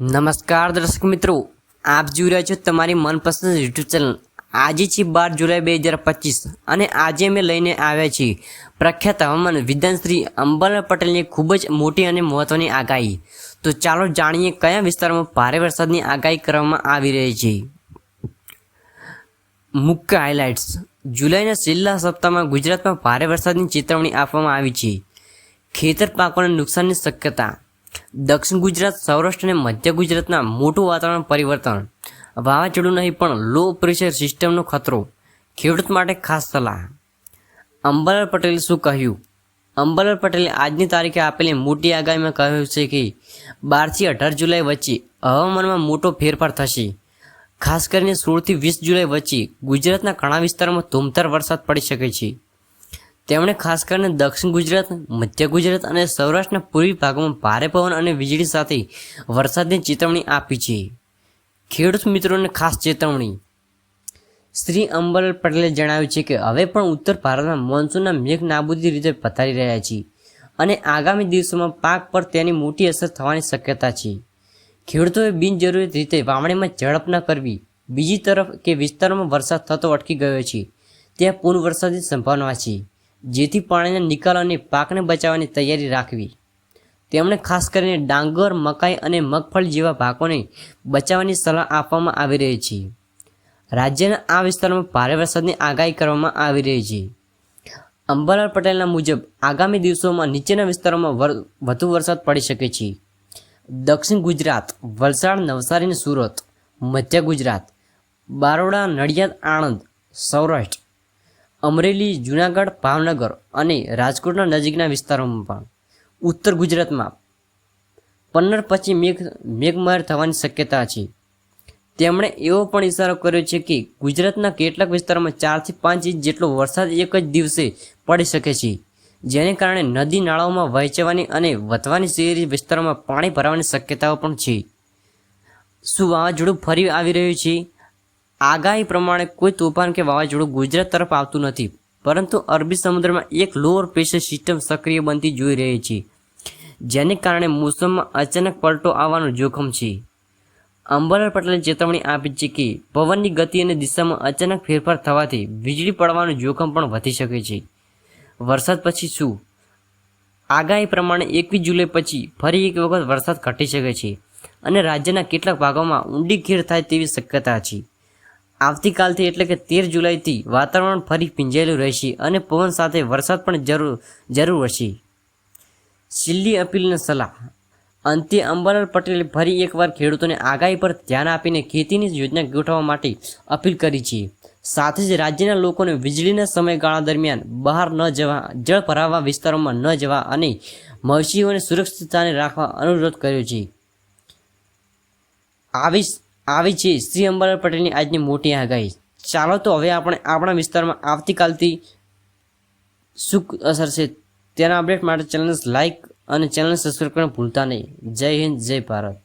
નમસ્કાર દર્શક મિત્રો, આપ જોઈ રહ્યા છો તમારી મનપસંદ યુટ્યુબ ચેનલ. આજે છે બાર જુલાઈ બે હજાર પચીસ અને આજે અમે લઈને આવ્યા છીએ પ્રખ્યાત હવામાન વિધાન શ્રી અંબાલાલ પટેલની ખૂબ જ મોટી અને મહત્વની આગાહી. તો ચાલો જાણીએ કયા વિસ્તારોમાં ભારે વરસાદની આગાહી કરવામાં આવી રહી છે. મુખ્ય હાઇલાઇટ્સ જુલાઈના છેલ્લા સપ્તાહમાં ગુજરાતમાં ભારે વરસાદની ચેતવણી આપવામાં આવી છે. ખેતર પાકોને નુકસાનની શક્યતા. દક્ષિણ ગુજરાત, સૌરાષ્ટ્ર અને મધ્ય ગુજરાતના મોટું વાતાવરણ પરિવર્તન. વાવાઝોડું નહીં, પણ લો પ્રેશર સિસ્ટમનો ખતરો. ખેડૂત માટે ખાસ સલાહ. અંબાલાલ પટેલે શું કહ્યું? અંબાલાલ પટેલે આજની તારીખે આપેલી મોટી આગાહીમાં કહ્યું છે કે બારથી અઢાર જુલાઈ વચ્ચે હવામાનમાં મોટો ફેરફાર થશે. ખાસ કરીને સોળથી વીસ જુલાઈ વચ્ચે ગુજરાતના ઘણા વિસ્તારોમાં ધૂમધાર વરસાદ પડી શકે છે. તેમણે ખાસ કરીને દક્ષિણ ગુજરાત, મધ્ય ગુજરાત અને સૌરાષ્ટ્રના પૂર્વી ભાગોમાં ભારે પવન અને વીજળી સાથે વરસાદની ચેતવણી આપી છે. ખેડૂત મિત્રોને ખાસ ચેતવણી. શ્રી અંબરલાલ પટેલે જણાવ્યું છે કે હવે પણ ઉત્તર ભારતમાં મોન્સૂનના મેઘ નાબૂદી રીતે પથારી રહ્યા છે અને આગામી દિવસોમાં પાક પર તેની મોટી અસર થવાની શક્યતા છે. ખેડૂતોએ બિનજરૂરી રીતે વાવણીમાં ઝડપ ન કરવી. બીજી તરફ કે વિસ્તારોમાં વરસાદ થતો અટકી ગયો છે. ત્યાં પૂર વરસાદની સંભાવના છે. જેથી પાણીના નિકાલ અને પાકને બચાવવાની તૈયારી રાખવી. તેમણે ખાસ કરીને ડાંગર, મકાઈ અને મગફળી જેવા પાકોને બચાવવાની સલાહ આપવામાં આવી રહી છે. રાજ્યના આ વિસ્તારમાં ભારે વરસાદની આગાહી કરવામાં આવી રહી છે. અંબાલાલ પટેલના મુજબ, આગામી દિવસોમાં નીચેના વિસ્તારોમાં વધુ વરસાદ પડી શકે છે. દક્ષિણ ગુજરાત, વલસાડ, નવસારી અને સુરત, મધ્ય ગુજરાત, બારોડા, નડિયાદ, આણંદ, સૌરાષ્ટ્ર અમરેલી, જૂનાગઢ, ભાવનગર અને રાજકોટના નજીકના વિસ્તારોમાં પણ. ઉત્તર ગુજરાતમાં પન્નર પછી મેઘ, મેઘમહેર થવાની શક્યતા છે. તેમણે એવો પણ ઇશારો કર્યો છે કે ગુજરાતના કેટલાક વિસ્તારોમાં ચારથી પાંચ ઇંચ જેટલો વરસાદ એક જ દિવસે પડી શકે છે, જેને કારણે નદી નાળાઓમાં વહેંચવાની અને વધવાની શહેરી વિસ્તારોમાં પાણી ભરાવાની શક્યતાઓ પણ છે. શું વાવાઝોડું ફરી આવી રહ્યું છે? આગાહી પ્રમાણે કોઈ તોફાન કે વાવાઝોડું ગુજરાત તરફ આવતું નથી, પરંતુ અરબી સમુદ્રમાં એક લોઅર પ્રેશર સિસ્ટમ સક્રિય બનતી જોઈ રહી છે, જેને કારણે મોસમમાં અચાનક પલટો આવવાનું જોખમ છે. અંબાલાલ પટેલે ચેતવણી આપી છે કે, પવનની ગતિ અને દિશામાં અચાનક ફેરફાર થવાથી વીજળી પડવાનું જોખમ પણ વધી શકે છે. વરસાદ પછી શું? આગાહી પ્રમાણે એકવીસ જુલાઈ પછી ફરી એક વખત વરસાદ ઘટી શકે છે અને રાજ્યના કેટલાક ભાગોમાં ઊંડી ઘેર થાય તેવી શક્યતા છે. આવતીકાલથી એટલે કે તેર જુલાઈથી વાતાવરણ ફરી ભીંજાયેલું રહેશે અને પવન સાથે વરસાદ પણ જરૂર જરૂર હશે છેલ્લી અપીલની સલાહ. અંતે અંબાલાલ પટેલે ફરી એકવાર ખેડૂતોને આગાહી પર ધ્યાન આપીને ખેતીની યોજના ગોઠવવા માટે અપીલ કરી છે. સાથે જ રાજ્યના લોકોને વીજળીના સમયગાળા દરમિયાન બહાર ન જવા, જળ ભરાવા વિસ્તારોમાં ન જવા અને મવસીઓને સુરક્ષિતતાને રાખવા અનુરોધ કર્યો છે. આવી આવી છે. શ્રી અંબાલાલ પટેલની આજની મોટી આગાહી. ચાલો તો હવે આપણે આપણા વિસ્તારમાં આવતીકાલથી શું અસર છે તેના અપડેટ માટે ચેનલને લાઇક અને ચેનલ સબસ્ક્રાઈબ કરવાનું ભૂલતા નહીં. જય હિન્દ, જય ભારત.